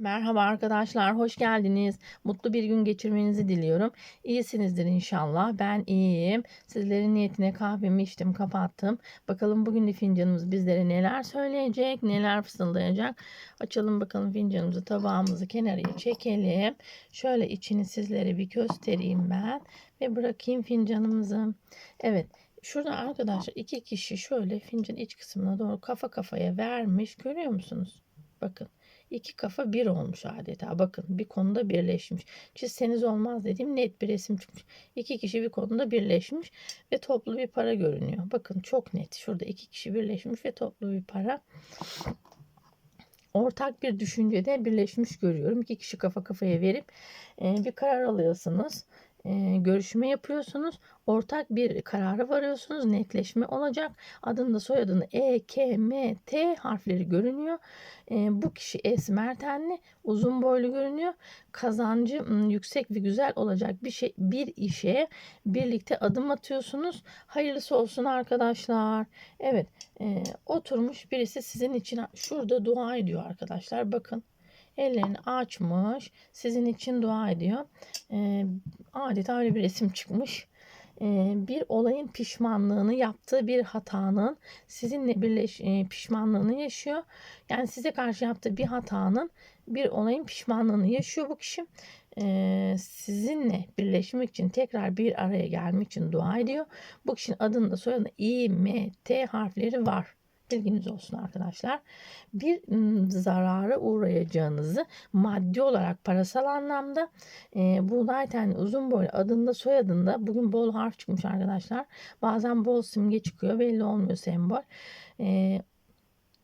Merhaba arkadaşlar, hoş geldiniz. Mutlu bir gün geçirmenizi diliyorum. İyisinizdir inşallah. Ben iyiyim. Sizlerin niyetine kahvemi içtim, kapattım. Bakalım bugün fincanımız bizlere neler söyleyecek, neler fısıldayacak. Açalım bakalım fincanımızı, tabağımızı kenarıya çekelim. Şöyle içini sizlere bir göstereyim ben ve bırakayım fincanımızı. Evet, Şurada arkadaşlar iki kişi şöyle fincan iç kısmına doğru kafa kafaya vermiş. Görüyor musunuz? Bakın. İki kafa bir olmuş adeta. Bakın bir konuda birleşmiş. Çizseniz olmaz dediğim net bir resim çıkmış. İki kişi bir konuda birleşmiş ve toplu bir para görünüyor. Bakın çok net. Şurada iki kişi birleşmiş ve toplu bir para. Ortak bir düşüncede birleşmiş görüyorum. İki kişi kafa kafaya verip bir karar alıyorsunuz görüşme yapıyorsunuz. Ortak bir karara varıyorsunuz. Netleşme olacak. Adında soyadını E, K, M, T harfleri görünüyor. Bu kişi esmer tenli, uzun boylu görünüyor. Kazancı yüksek ve güzel olacak bir şey bir işe birlikte adım atıyorsunuz. Hayırlısı olsun arkadaşlar. Evet, oturmuş birisi sizin için şurada dua ediyor arkadaşlar. Bakın ellerini açmış sizin için dua ediyor. E, adeta öyle bir resim çıkmış. E, bir olayın pişmanlığını yaptığı bir hatanın sizinle birleş e, pişmanlığını yaşıyor. Yani size karşı yaptığı bir hatanın bir olayın pişmanlığını yaşıyor bu kişi. E, sizinle birleşmek için tekrar bir araya gelmek için dua ediyor. Bu kişinin adında soyadında İ, M, T harfleri var. Bilginiz olsun arkadaşlar. Bir zarara uğrayacağınızı maddi olarak parasal anlamda e, buğday tane uzun boylu adında soyadında bugün bol harf çıkmış arkadaşlar. Bazen bol simge çıkıyor belli olmuyor sembol. E,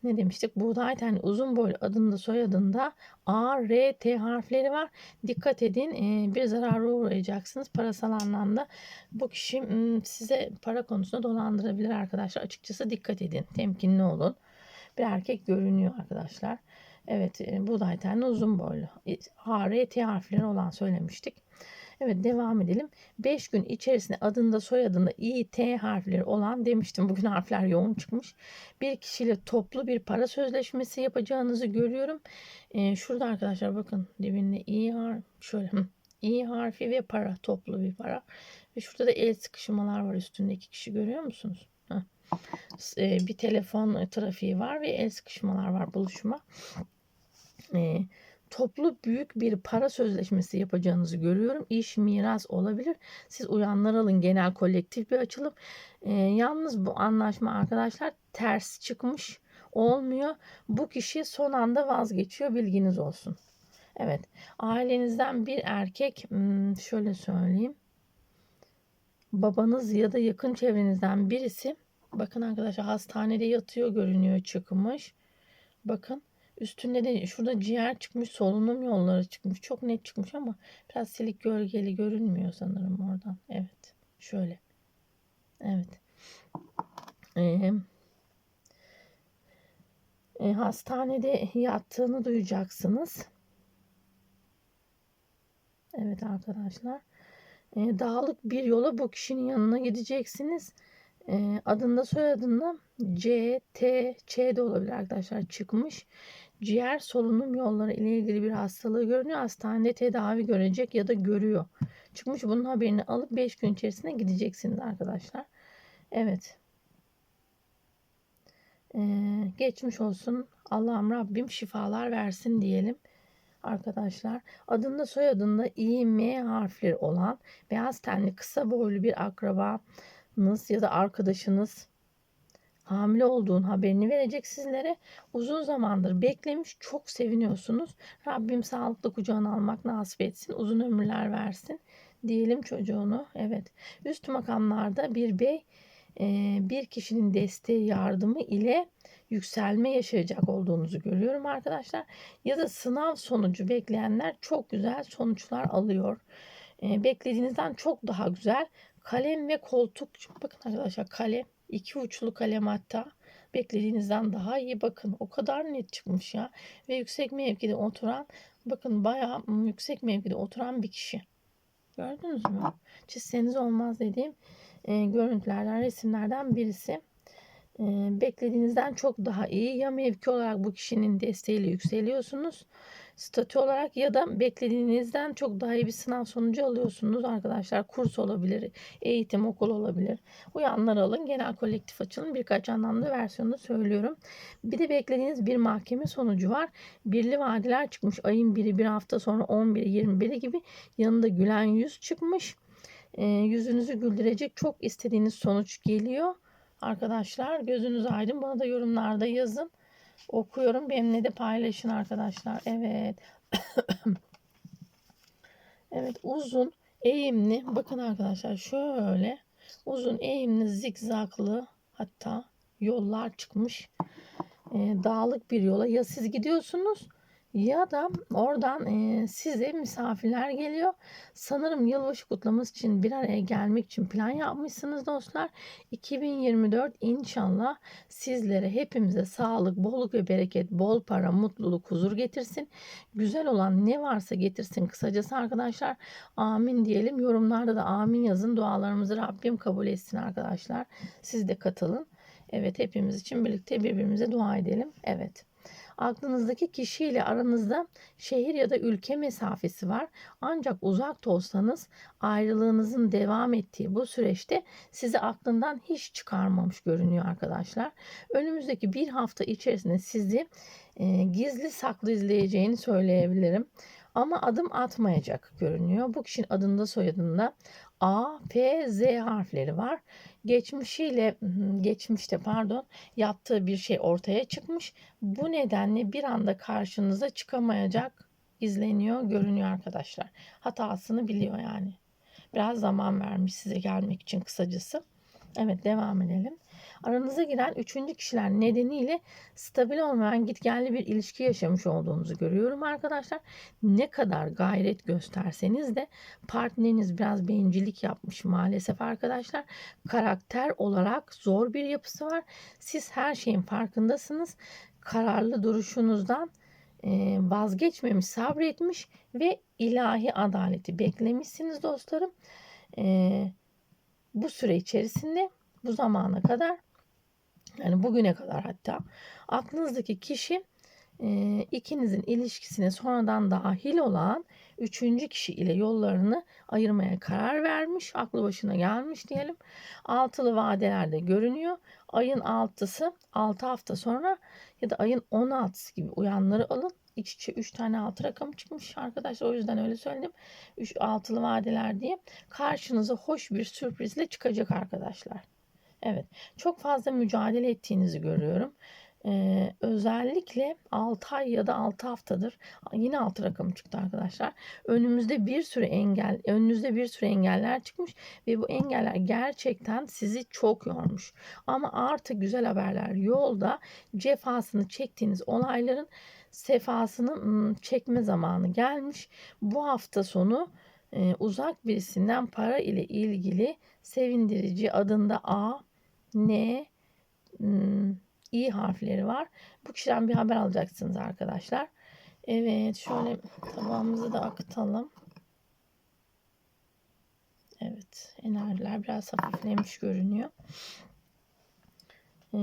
ne demiştik? Buğday tane uzun boylu adında soyadında A, R, T harfleri var. Dikkat edin bir zarara uğrayacaksınız parasal anlamda. Bu kişi size para konusunda dolandırabilir arkadaşlar. Açıkçası dikkat edin. Temkinli olun. Bir erkek görünüyor arkadaşlar. Evet buğday tane uzun boylu. A, R, T harfleri olan söylemiştik. Evet devam edelim. 5 gün içerisinde adında soyadında İ, T harfleri olan demiştim. Bugün harfler yoğun çıkmış. Bir kişiyle toplu bir para sözleşmesi yapacağınızı görüyorum. Ee, şurada arkadaşlar bakın dibinde İ harf şöyle İ harfi ve para toplu bir para. Ve şurada da el sıkışmalar var üstünde iki kişi görüyor musunuz? Ee, bir telefon trafiği var ve el sıkışmalar var buluşma. Ee, toplu büyük bir para sözleşmesi yapacağınızı görüyorum. İş miras olabilir. Siz uyanlar alın genel kolektif bir açılım. E, yalnız bu anlaşma arkadaşlar ters çıkmış olmuyor. Bu kişi son anda vazgeçiyor bilginiz olsun. Evet ailenizden bir erkek hmm, şöyle söyleyeyim. Babanız ya da yakın çevrenizden birisi bakın arkadaşlar hastanede yatıyor görünüyor çıkmış. Bakın Üstünde de şurada ciğer çıkmış, solunum yolları çıkmış. Çok net çıkmış ama biraz silik gölgeli görünmüyor sanırım oradan. Evet. Şöyle. Evet. Ee, e, hastanede yattığını duyacaksınız. Evet arkadaşlar. E, dağlık bir yola bu kişinin yanına gideceksiniz. E, adında soyadında C, T, Ç de olabilir arkadaşlar çıkmış ciğer solunum yolları ile ilgili bir hastalığı görünüyor. Hastanede tedavi görecek ya da görüyor. Çıkmış bunun haberini alıp 5 gün içerisinde gideceksiniz arkadaşlar. Evet. Ee, geçmiş olsun. Allah'ım Rabbim şifalar versin diyelim arkadaşlar. Adında soyadında İ, M harfleri olan beyaz tenli kısa boylu bir akrabanız ya da arkadaşınız hamile olduğun haberini verecek sizlere. Uzun zamandır beklemiş. Çok seviniyorsunuz. Rabbim sağlıklı kucağına almak nasip etsin. Uzun ömürler versin. Diyelim çocuğunu. Evet. Üst makamlarda bir bey e, bir kişinin desteği yardımı ile yükselme yaşayacak olduğunuzu görüyorum arkadaşlar. Ya da sınav sonucu bekleyenler çok güzel sonuçlar alıyor. E, beklediğinizden çok daha güzel kalem ve koltuk. Bakın arkadaşlar kalem iki uçlu kalem hatta beklediğinizden daha iyi bakın. O kadar net çıkmış ya. Ve yüksek mevkide oturan bakın bayağı yüksek mevkide oturan bir kişi. Gördünüz mü? Çizseniz olmaz dediğim e, görüntülerden, resimlerden birisi. Beklediğinizden çok daha iyi. Ya mevki olarak bu kişinin desteğiyle yükseliyorsunuz statü olarak ya da beklediğinizden çok daha iyi bir sınav sonucu alıyorsunuz arkadaşlar. Kurs olabilir, eğitim, okul olabilir. Uyanlar alın. Genel kolektif açılım birkaç anlamda versiyonunu söylüyorum. Bir de beklediğiniz bir mahkeme sonucu var. Birli vadeler çıkmış. Ayın biri bir hafta sonra 11'i 21'i gibi yanında gülen yüz çıkmış. E, yüzünüzü güldürecek çok istediğiniz sonuç geliyor. Arkadaşlar gözünüz aydın. Bana da yorumlarda yazın. Okuyorum. Benimle de paylaşın arkadaşlar. Evet. evet uzun eğimli. Bakın arkadaşlar şöyle uzun eğimli zikzaklı hatta yollar çıkmış. Ee, dağlık bir yola ya siz gidiyorsunuz ya da oradan e, size misafirler geliyor. Sanırım yılbaşı kutlaması için bir araya gelmek için plan yapmışsınız dostlar. 2024 inşallah sizlere hepimize sağlık, bolluk ve bereket, bol para, mutluluk, huzur getirsin. Güzel olan ne varsa getirsin. Kısacası arkadaşlar amin diyelim. Yorumlarda da amin yazın. Dualarımızı Rabbim kabul etsin arkadaşlar. Siz de katılın. Evet hepimiz için birlikte birbirimize dua edelim. Evet aklınızdaki kişiyle aranızda şehir ya da ülke mesafesi var. Ancak uzak olsanız ayrılığınızın devam ettiği bu süreçte sizi aklından hiç çıkarmamış görünüyor arkadaşlar. Önümüzdeki bir hafta içerisinde sizi e, gizli saklı izleyeceğini söyleyebilirim. Ama adım atmayacak görünüyor. Bu kişinin adında soyadında A, P, Z harfleri var. Geçmişiyle geçmişte pardon yaptığı bir şey ortaya çıkmış. Bu nedenle bir anda karşınıza çıkamayacak izleniyor, görünüyor arkadaşlar. Hatasını biliyor yani. Biraz zaman vermiş size gelmek için kısacası. Evet devam edelim. Aranıza giren üçüncü kişiler nedeniyle stabil olmayan gitgelli bir ilişki yaşamış olduğunuzu görüyorum arkadaşlar. Ne kadar gayret gösterseniz de partneriniz biraz bencillik yapmış maalesef arkadaşlar. Karakter olarak zor bir yapısı var. Siz her şeyin farkındasınız. Kararlı duruşunuzdan e, vazgeçmemiş, sabretmiş ve ilahi adaleti beklemişsiniz dostlarım. E, bu süre içerisinde bu zamana kadar yani bugüne kadar hatta aklınızdaki kişi e, ikinizin ilişkisine sonradan dahil olan üçüncü kişi ile yollarını ayırmaya karar vermiş. Aklı başına gelmiş diyelim. Altılı vadelerde görünüyor. Ayın altısı 6 hafta sonra ya da ayın 16'sı gibi uyanları alın. İç içe 3 tane altı rakam çıkmış arkadaşlar. O yüzden öyle söyledim. 3 altılı vadeler diye. Karşınıza hoş bir sürprizle çıkacak arkadaşlar. Evet. Çok fazla mücadele ettiğinizi görüyorum. Ee, özellikle 6 ay ya da 6 haftadır yine 6 rakamı çıktı arkadaşlar. Önümüzde bir sürü engel, önünüzde bir sürü engeller çıkmış ve bu engeller gerçekten sizi çok yormuş. Ama artık güzel haberler yolda cefasını çektiğiniz olayların sefasını çekme zamanı gelmiş. Bu hafta sonu uzak birisinden para ile ilgili sevindirici adında A, N, İ harfleri var. Bu kişiden bir haber alacaksınız arkadaşlar. Evet şöyle tabağımızı da akıtalım. Evet enerjiler biraz hafiflemiş görünüyor. Ee,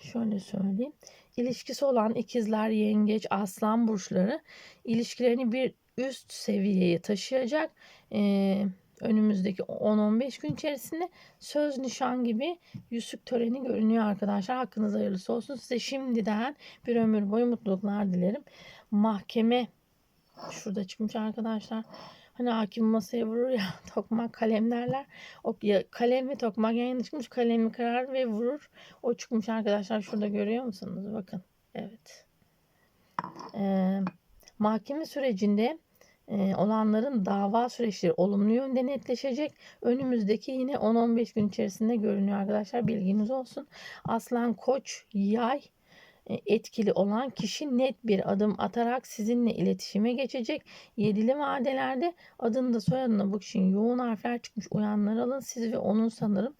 şöyle söyleyeyim. İlişkisi olan ikizler, yengeç, aslan burçları ilişkilerini bir üst seviyeye taşıyacak. Ee, önümüzdeki 10-15 gün içerisinde söz nişan gibi yüzük töreni görünüyor arkadaşlar. Hakkınız hayırlısı olsun. Size şimdiden bir ömür boyu mutluluklar dilerim. Mahkeme şurada çıkmış arkadaşlar. Hani hakim masaya vurur ya tokmak kalem derler. O ya, kalem ve tokmak yan çıkmış. Kalemi kırar ve vurur. O çıkmış arkadaşlar. Şurada görüyor musunuz? Bakın. Evet. Ee, mahkeme sürecinde e, olanların dava süreçleri olumlu yönde netleşecek. Önümüzdeki yine 10-15 gün içerisinde görünüyor arkadaşlar. Bilginiz olsun. Aslan, Koç, Yay etkili olan kişi net bir adım atarak sizinle iletişime geçecek. Yedili vadelerde adında soyadına bu kişinin yoğun harfler çıkmış uyanlar alın. Siz ve onun sanırım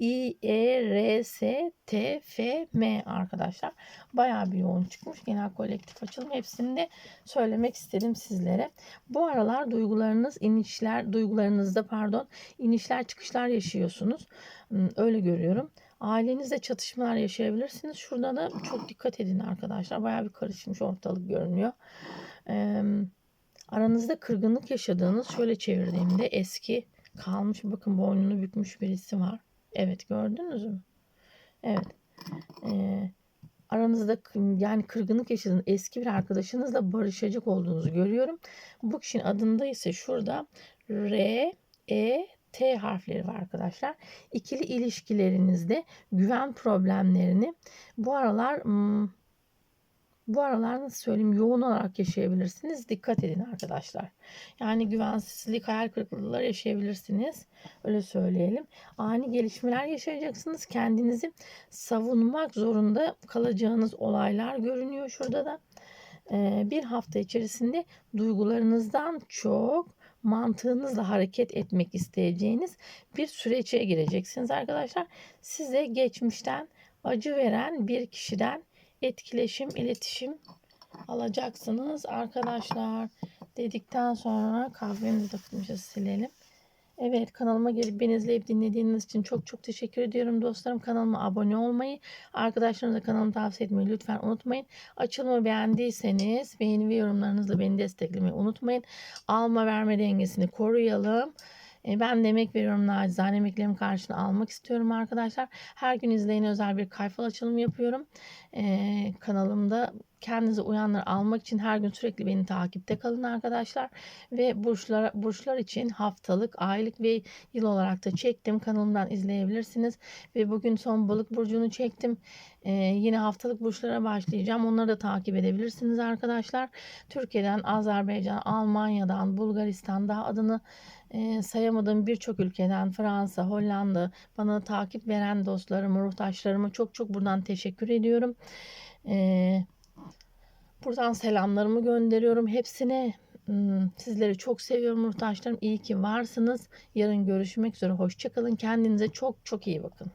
I, E, R, S, T, F, M arkadaşlar. Bayağı bir yoğun çıkmış. Genel kolektif açılım. Hepsini de söylemek istedim sizlere. Bu aralar duygularınız, inişler, duygularınızda pardon, inişler çıkışlar yaşıyorsunuz. Hmm, öyle görüyorum. Ailenizle çatışmalar yaşayabilirsiniz. Şurada da çok dikkat edin arkadaşlar. Bayağı bir karışmış ortalık görünüyor. Ee, aranızda kırgınlık yaşadığınız şöyle çevirdiğimde eski kalmış bakın boynunu bükmüş birisi var. Evet gördünüz mü? Evet. Ee, aranızda yani kırgınlık yaşadığınız eski bir arkadaşınızla barışacak olduğunuzu görüyorum. Bu kişinin adında ise şurada R, E, T harfleri var arkadaşlar. İkili ilişkilerinizde güven problemlerini bu aralar hmm, bu aralar nasıl söyleyeyim yoğun olarak yaşayabilirsiniz. Dikkat edin arkadaşlar. Yani güvensizlik, hayal kırıklıkları yaşayabilirsiniz. Öyle söyleyelim. Ani gelişmeler yaşayacaksınız. Kendinizi savunmak zorunda kalacağınız olaylar görünüyor şurada da. Ee, bir hafta içerisinde duygularınızdan çok mantığınızla hareket etmek isteyeceğiniz bir süreçe gireceksiniz arkadaşlar. Size geçmişten acı veren bir kişiden etkileşim, iletişim alacaksınız arkadaşlar. Dedikten sonra kahvemizi takılmışız silelim. Evet kanalıma gelip beni izleyip dinlediğiniz için çok çok teşekkür ediyorum dostlarım. Kanalıma abone olmayı, arkadaşlarınıza kanalımı tavsiye etmeyi lütfen unutmayın. Açılımı beğendiyseniz beğeni ve yorumlarınızla beni desteklemeyi unutmayın. Alma verme dengesini koruyalım. E, Ben de emek veriyorum nacizane emeklerim karşılığını almak istiyorum arkadaşlar. Her gün izleyene özel bir kayfal açılım yapıyorum. E, kanalımda kendinize uyanları almak için her gün sürekli beni takipte kalın arkadaşlar. Ve burçlar, burçlar için haftalık, aylık ve yıl olarak da çektim. Kanalımdan izleyebilirsiniz. Ve bugün son balık burcunu çektim. E, yine haftalık burçlara başlayacağım. Onları da takip edebilirsiniz arkadaşlar. Türkiye'den, Azerbaycan, Almanya'dan, Bulgaristan daha adını e, sayamadığım birçok ülkeden Fransa, Hollanda bana takip veren dostlarıma, ruhtaşlarıma çok çok buradan teşekkür ediyorum. E, buradan selamlarımı gönderiyorum hepsine. Hmm, Sizleri çok seviyorum ruhtaşlarım. İyi ki varsınız. Yarın görüşmek üzere. Hoşçakalın. Kendinize çok çok iyi bakın.